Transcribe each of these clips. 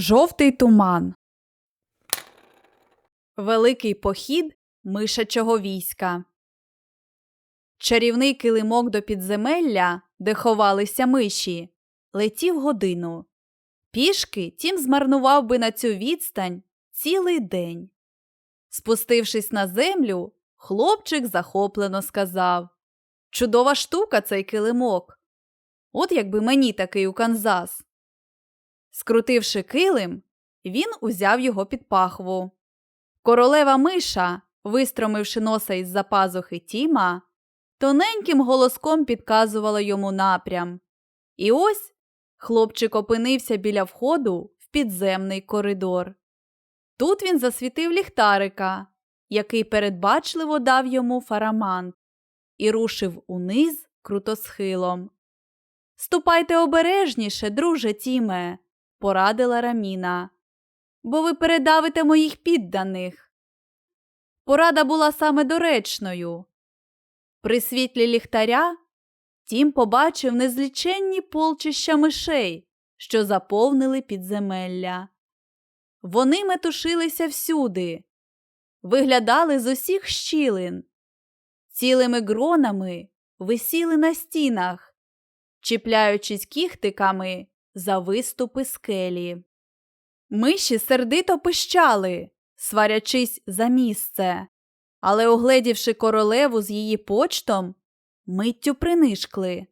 Жовтий туман. Великий похід мишачого війська. Чарівний килимок до підземелля, де ховалися миші, летів годину. Пішки тім змарнував би на цю відстань цілий день. Спустившись на землю, хлопчик захоплено сказав Чудова штука цей килимок. От якби мені такий у Канзас. Скрутивши килим, він узяв його під пахву. Королева миша, вистромивши носа із за пазухи Тіма, тоненьким голоском підказувала йому напрям. І ось хлопчик опинився біля входу в підземний коридор. Тут він засвітив ліхтарика, який передбачливо дав йому фарамант, і рушив униз крутосхилом. Ступайте обережніше, друже Тіме, порадила Раміна, бо ви передавите моїх підданих. Порада була саме доречною. При світлі ліхтаря Тім побачив незліченні полчища мишей, що заповнили підземелля. Вони метушилися всюди, виглядали з усіх щілин, цілими гронами висіли на стінах, чіпляючись кіхтиками за виступи скелі. Миші сердито пищали, сварячись за місце, але, огледівши королеву з її почтом, миттю принишкли.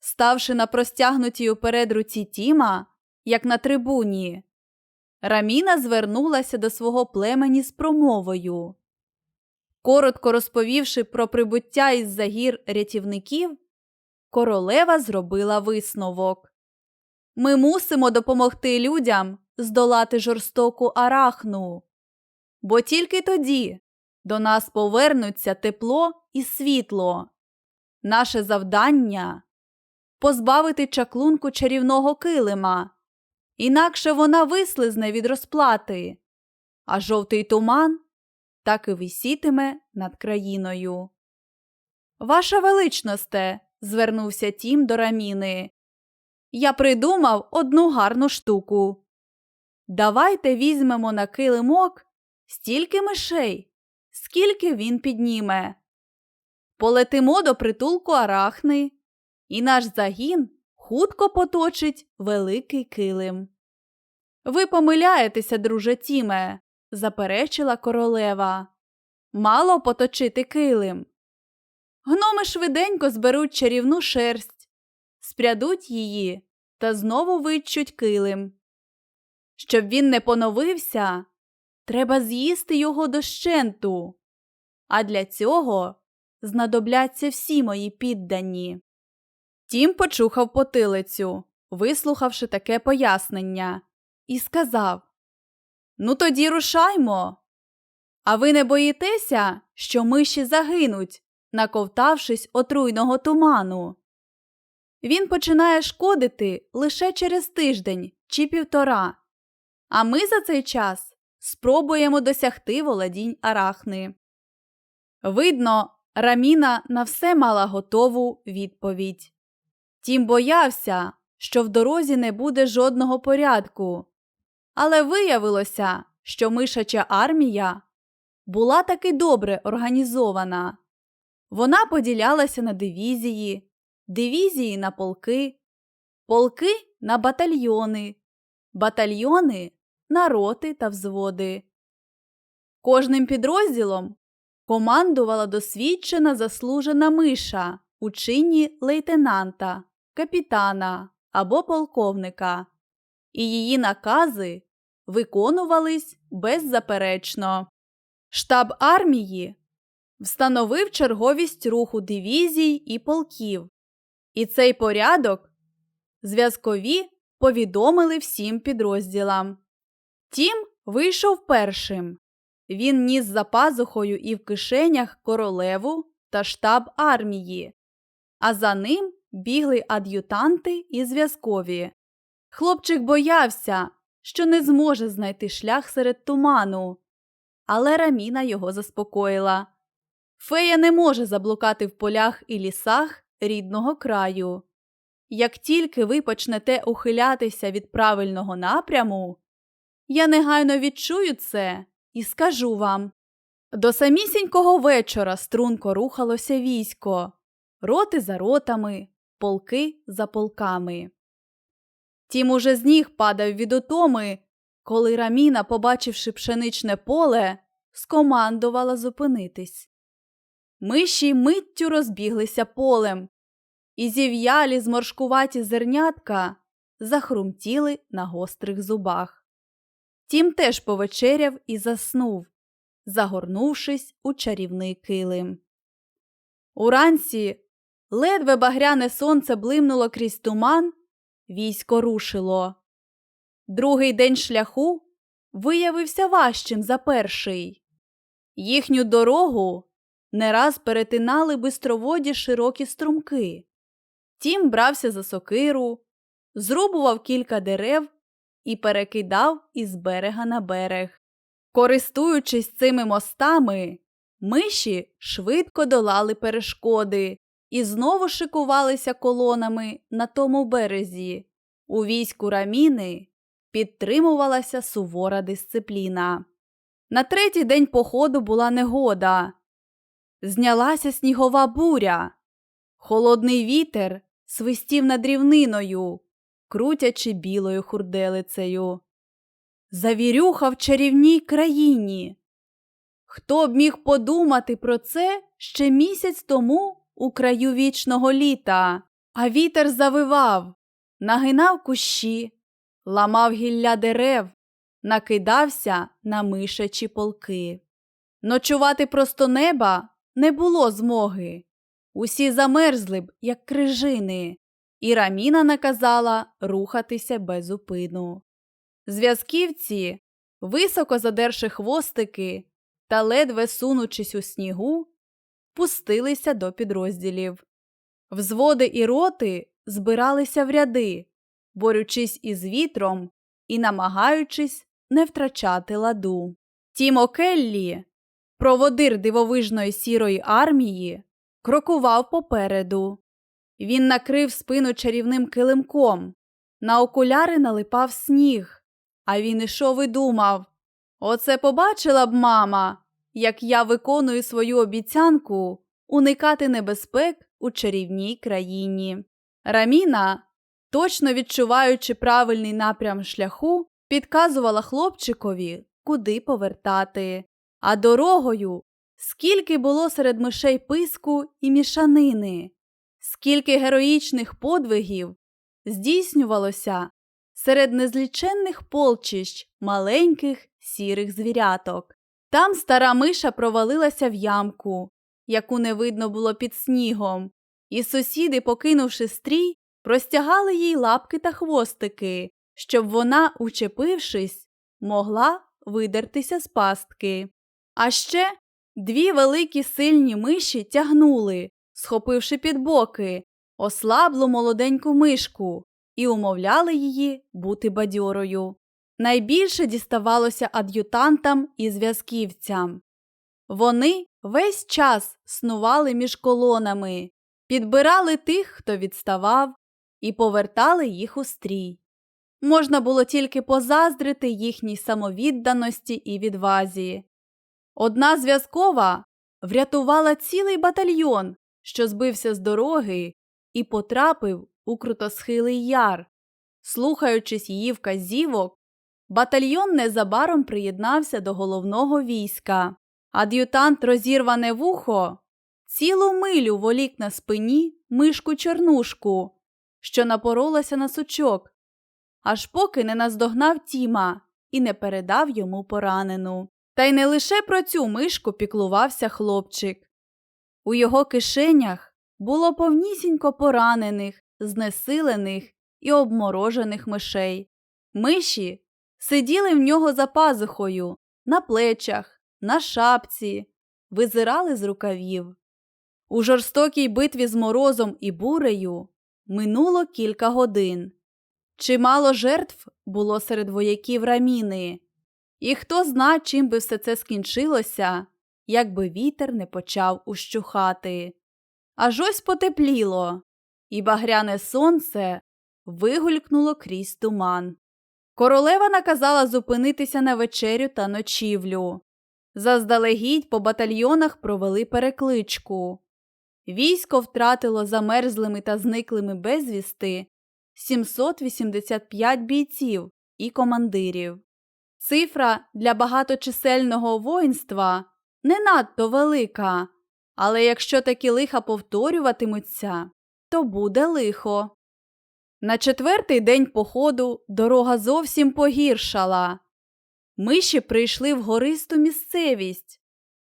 Ставши на простягнутій уперед руці Тіма, як на трибуні, Раміна звернулася до свого племені з промовою. Коротко розповівши про прибуття із загір рятівників, королева зробила висновок. Ми мусимо допомогти людям здолати жорстоку арахну, бо тільки тоді до нас повернуться тепло і світло. Наше завдання позбавити чаклунку чарівного килима, інакше вона вислизне від розплати, а жовтий туман так і висітиме над країною. Ваша величносте, звернувся Тім до раміни. Я придумав одну гарну штуку. Давайте візьмемо на килимок стільки мишей, скільки він підніме. Полетимо до притулку арахни, і наш загін хутко поточить великий килим. Ви помиляєтеся, друже Тіме, заперечила королева. Мало поточити килим. Гноми швиденько зберуть чарівну шерсть, спрядуть її та знову витчуть килим. Щоб він не поновився, треба з'їсти його дощенту, а для цього знадобляться всі мої піддані. Тім почухав потилицю, вислухавши таке пояснення, і сказав Ну, тоді рушаймо. А ви не боїтеся, що миші загинуть, наковтавшись отруйного туману? Він починає шкодити лише через тиждень чи півтора, а ми за цей час спробуємо досягти володінь арахни. Видно, Раміна на все мала готову відповідь. Тім боявся, що в дорозі не буде жодного порядку. Але виявилося, що мишача армія була таки добре організована. Вона поділялася на дивізії, дивізії на полки, полки на батальйони, батальйони на роти та взводи. Кожним підрозділом командувала досвідчена заслужена миша у чині лейтенанта, капітана або полковника, і її накази виконувались беззаперечно. Штаб армії встановив черговість руху дивізій і полків, і цей порядок зв'язкові повідомили всім підрозділам. Тім вийшов першим. Він ніс за пазухою і в кишенях королеву та штаб армії, а за ним бігли ад'ютанти і зв'язкові. Хлопчик боявся, що не зможе знайти шлях серед туману, але Раміна його заспокоїла. Фея не може заблукати в полях і лісах рідного краю. як тільки ви почнете ухилятися від правильного напряму, я негайно відчую це і скажу вам. До самісінького вечора струнко рухалося військо, роти за ротами, полки за полками. Тім уже з ніг падав від утоми, коли Раміна, побачивши пшеничне поле, скомандувала зупинитись. Миші миттю розбіглися полем, і зів'ялі зморшкуваті зернятка захрумтіли на гострих зубах. Тім теж повечеряв і заснув, загорнувшись у чарівний килим. Уранці ледве багряне сонце блимнуло крізь туман, військо рушило. Другий день шляху виявився важчим за перший. Їхню дорогу не раз перетинали бистроводі широкі струмки. Тім брався за сокиру, зрубував кілька дерев і перекидав із берега на берег. Користуючись цими мостами, миші швидко долали перешкоди і знову шикувалися колонами на тому березі. У війську раміни підтримувалася сувора дисципліна. На третій день походу була негода. Знялася снігова буря. Холодний вітер свистів над рівниною, крутячи білою хурделицею. Завірюха в чарівній країні. Хто б міг подумати про це ще місяць тому у краю вічного літа, а вітер завивав, нагинав кущі, ламав гілля дерев, накидався на мишачі полки. Ночувати просто неба не було змоги. Усі замерзли б, як крижини, і Раміна наказала рухатися без упину. Зв'язківці, високо задерши хвостики та ледве сунучись у снігу, пустилися до підрозділів. Взводи і роти збиралися в ряди, борючись із вітром і намагаючись не втрачати ладу. Тімо Келлі, проводир дивовижної сірої армії, крокував попереду. Він накрив спину чарівним килимком, на окуляри налипав сніг, а він ішов і думав Оце побачила б мама, як я виконую свою обіцянку уникати небезпек у чарівній країні. Раміна, точно відчуваючи правильний напрям шляху, підказувала хлопчикові, куди повертати, а дорогою скільки було серед мишей писку і мішанини, скільки героїчних подвигів здійснювалося серед незліченних полчищ маленьких сірих звіряток. Там стара миша провалилася в ямку, яку не видно було під снігом, і сусіди, покинувши стрій, простягали їй лапки та хвостики, щоб вона, учепившись, могла видертися з пастки. А ще дві великі сильні миші тягнули, схопивши під боки, ослаблу молоденьку мишку і умовляли її бути бадьорою. Найбільше діставалося ад'ютантам і зв'язківцям. Вони весь час снували між колонами, підбирали тих, хто відставав, і повертали їх у стрій. Можна було тільки позаздрити їхній самовідданості і відвазі. Одна зв'язкова врятувала цілий батальйон, що збився з дороги, і потрапив у крутосхилий яр. Слухаючись її вказівок, батальйон незабаром приєднався до головного війська. Ад'ютант розірване вухо цілу милю волік на спині мишку чорнушку, що напоролася на сучок, аж поки не наздогнав Тіма і не передав йому поранену. Та й не лише про цю мишку піклувався хлопчик. У його кишенях було повнісінько поранених, знесилених і обморожених мишей. Миші сиділи в нього за пазухою, на плечах, на шапці, визирали з рукавів. У жорстокій битві з морозом і бурею минуло кілька годин. Чимало жертв було серед вояків раміни, і хто зна, чим би все це скінчилося, якби вітер не почав ущухати. Аж ось потепліло. і багряне сонце вигулькнуло крізь туман. Королева наказала зупинитися на вечерю та ночівлю. Заздалегідь по батальйонах провели перекличку. Військо втратило замерзлими та зниклими безвісти 785 бійців і командирів. Цифра для багаточисельного воїнства не надто велика, але якщо такі лиха повторюватимуться, то буде лихо. На четвертий день походу дорога зовсім погіршала. Миші прийшли в гористу місцевість,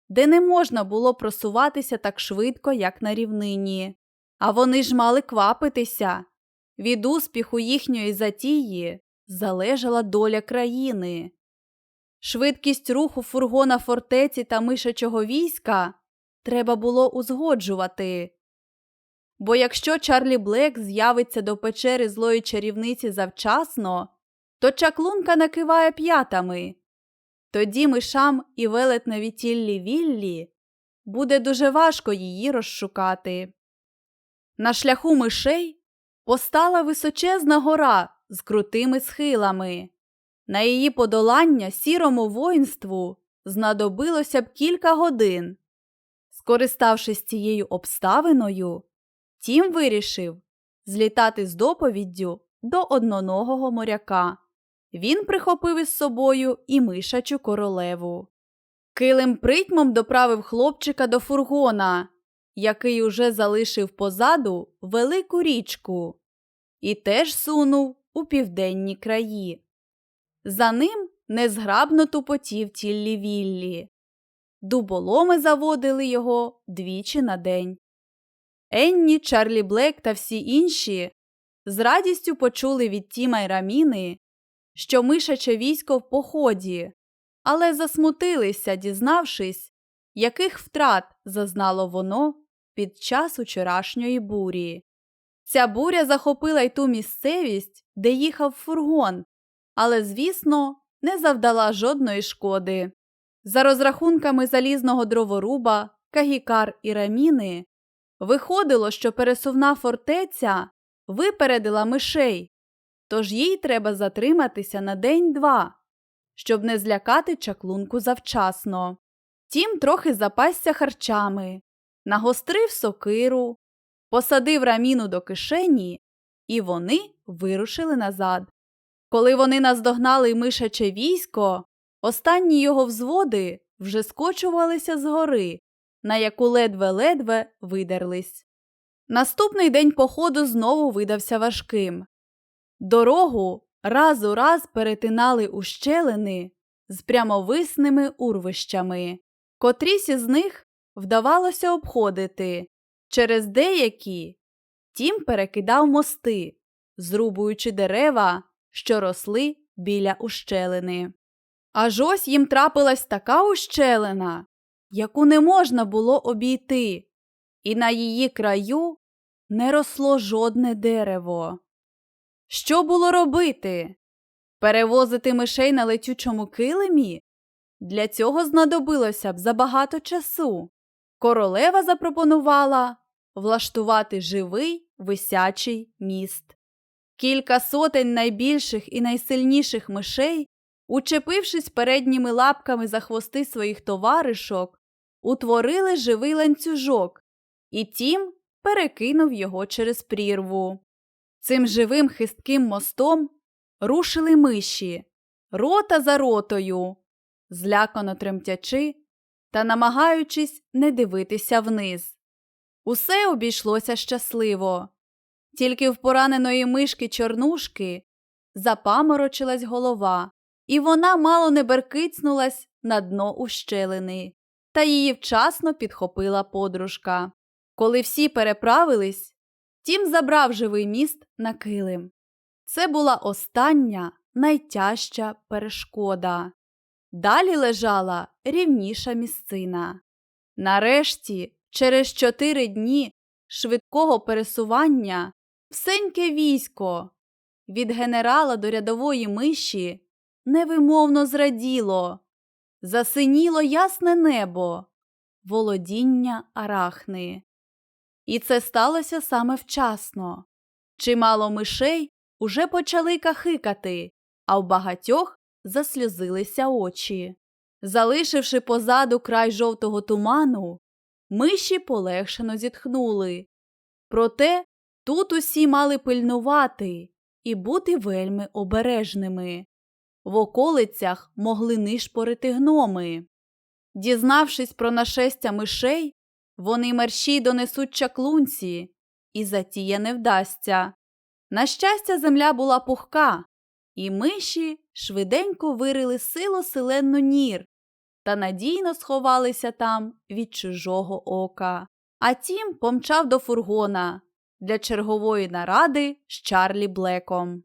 де не можна було просуватися так швидко, як на рівнині. А вони ж мали квапитися. Від успіху їхньої затії залежала доля країни. Швидкість руху фургона фортеці та мишачого війська треба було узгоджувати. Бо якщо Чарлі Блек з'явиться до печери злої чарівниці завчасно, то чаклунка накиває п'ятами. Тоді мишам і велетневі тіллі Віллі буде дуже важко її розшукати. На шляху мишей постала височезна гора з крутими схилами. На її подолання сірому воїнству знадобилося б кілька годин. Скориставшись цією обставиною, Тім вирішив злітати з доповіддю до одноногого моряка. Він прихопив із собою і мишачу королеву. Килим притьмом доправив хлопчика до фургона, який уже залишив позаду велику річку, і теж сунув у південні краї. За ним незграбно тупотів тіллі віллі. Дуболоми заводили його двічі на день. Енні, Чарлі Блек та всі інші з радістю почули від Тіма й Раміни, що мишаче військо в поході, але засмутилися, дізнавшись, яких втрат зазнало воно під час учорашньої бурі. Ця буря захопила й ту місцевість, де їхав фургон, але, звісно, не завдала жодної шкоди. За розрахунками залізного дроворуба, Кагікар і Раміни, виходило, що пересувна фортеця випередила мишей, тож їй треба затриматися на день-два, щоб не злякати чаклунку завчасно. Тім трохи запасся харчами, нагострив сокиру, посадив раміну до кишені, і вони вирушили назад. Коли вони наздогнали мишаче військо, останні його взводи вже скочувалися з гори, на яку ледве-ледве видерлись. Наступний день походу знову видався важким. Дорогу раз у раз перетинали ущелини з прямовисними урвищами, котрісь із них вдавалося обходити, через деякі тім перекидав мости, зрубуючи дерева, що росли біля ущелини. Аж ось їм трапилась така ущелина, яку не можна було обійти, і на її краю не росло жодне дерево. Що було робити? Перевозити мишей на летючому килимі? Для цього знадобилося б забагато часу. Королева запропонувала влаштувати живий висячий міст. Кілька сотень найбільших і найсильніших мишей, учепившись передніми лапками за хвости своїх товаришок, утворили живий ланцюжок, і тім перекинув його через прірву. Цим живим хистким мостом рушили миші, рота за ротою, злякано тремтячи та намагаючись не дивитися вниз. Усе обійшлося щасливо. Тільки в пораненої мишки чорнушки запаморочилась голова, і вона мало не беркицнулась на дно ущелини, та її вчасно підхопила подружка. Коли всі переправились, Тім забрав живий міст на килим. Це була остання найтяжча перешкода. Далі лежала рівніша місцина. Нарешті, через чотири дні швидкого пересування, всеньке військо від генерала до рядової миші невимовно зраділо, засиніло ясне небо, володіння арахни. І це сталося саме вчасно. Чимало мишей уже почали кахикати, а в багатьох засльозилися очі. Залишивши позаду край жовтого туману, миші полегшено зітхнули. Проте тут усі мали пильнувати і бути вельми обережними. В околицях могли нишпорити гноми. Дізнавшись про нашестя мишей, вони мерщій донесуть чаклунці, і затія не вдасться. На щастя, земля була пухка, і миші швиденько вирили сило селенну нір та надійно сховалися там від чужого ока. А тім помчав до фургона для чергової наради з Чарлі Блеком.